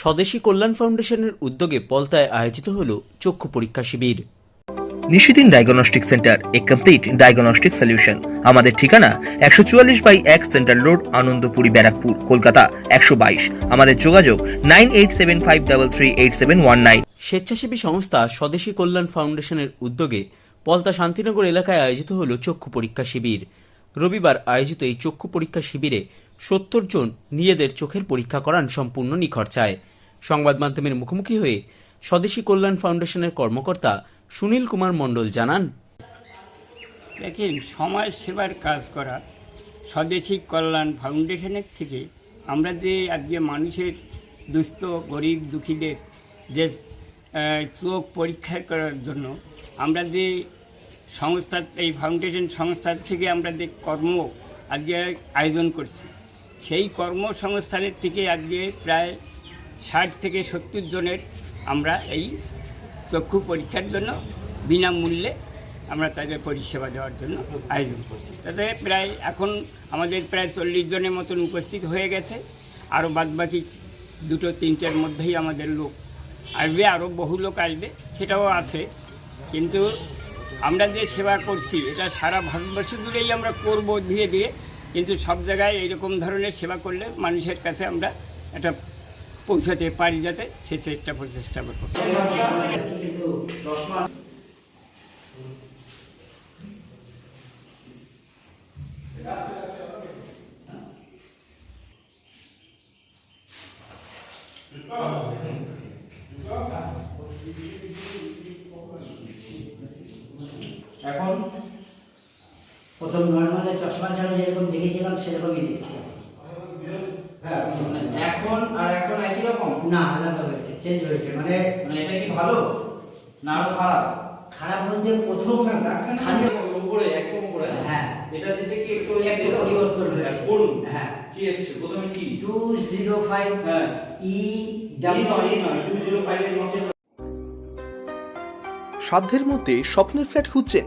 স্বদেশী কল্যাণ ফাউন্ডেশনের উদ্যোগে পলতায় আয়োজিত হল চক্ষু পরীক্ষা শিবির। নিশিদিন ডায়াগনস্টিক সেন্টার এ কমপ্লিট ডায়াগনস্টিক সলিউশন। আমাদের ঠিকানা একশো চুয়াল্লিশ বাই এক সেন্ট্রাল রোড আনন্দপুরি ব্যারাকপুর কলকাতা একশো বাইশ। আমাদের যোগাযোগ nine eight seven five double three eight seven one nine. স্বেচ্ছাসেবী সংস্থা স্বদেশী কল্যাণ ফাউন্ডেশনের উদ্যোগে পলতা শান্তিনগর এলাকায় আয়োজিত হল চক্ষু পরীক্ষা শিবির। রবিবার আয়োজিত এই চক্ষু পরীক্ষা শিবিরে সত্তর জন নিজেদের চোখের পরীক্ষা করান সম্পূর্ণ নিখরচায় সংবাদ মাধ্যমের মুখোমুখি হয়ে স্বদেশী কল্যাণ ফাউন্ডেশনের কর্মকর্তা সুনীল কুমার মণ্ডল জানান, দেখেন, সমাজ সেবার কাজ করা স্বদেশী কল্যাণ ফাউন্ডেশনের থেকে আমরা যে আজকে মানুষের দুস্থ, গরিব, দুঃখীদের যে চোখ পরীক্ষা করার জন্য আমরা যে সংস্থা, এই ফাউন্ডেশন সংস্থার থেকে আমরা যে কর্ম আজকে আয়োজন করছি সেই কর্মসংস্থানের থেকে আজকে প্রায় ষাট থেকে সত্তর জনের আমরা এই চক্ষু পরীক্ষার জন্য বিনামূল্যে আমরা তাদের পরিষেবা দেওয়ার জন্য আয়োজন করছি। তাতে প্রায় এখন আমাদের প্রায় চল্লিশ জনের মতন উপস্থিত হয়ে গেছে। আরও বাদবাকি দুটো তিনটের মধ্যেই আমাদের লোক আসবে, আরও বহু লোক আসবে, সেটাও আছে। কিন্তু আমরা যে সেবা করছি, এটা সারা ভারতবর্ষ জুড়েই আমরা করব ধীরে ধীরে। কিন্তু সব জায়গায় এইরকম ধরনের সেবা করলে মানুষের কাছে আমরা এটা পৌঁছাতে পারি যাতে সেই চেষ্টা প্রচেষ্টা করব এখন প্রথম নর্মালে চশমা ছাড়া যেরকম দেখেছিলাম সেরকমই দেখছি হ্যাঁ এখন আর এখন একই রকম? না আলাদা হয়েছে চেঞ্জ হয়েছে মানে মানে এটা কি ভালো? না আরও খারাপ? খারাপ বলতে প্রথম খালি উপরে একদম উপরে। হ্যাঁ। এটা দিতে কি একটু একটু পরিবর্তন হয়েছে করুন হ্যাঁ। কি এসছে? প্রথমে কি? টু জিরো ফাইভ হ্যাঁ। ই এই নয় এই নয় টু জিরো ফাইভ এর নিচে। সাধ্যের মধ্যে স্বপ্নের ফ্ল্যাট খুঁজছেন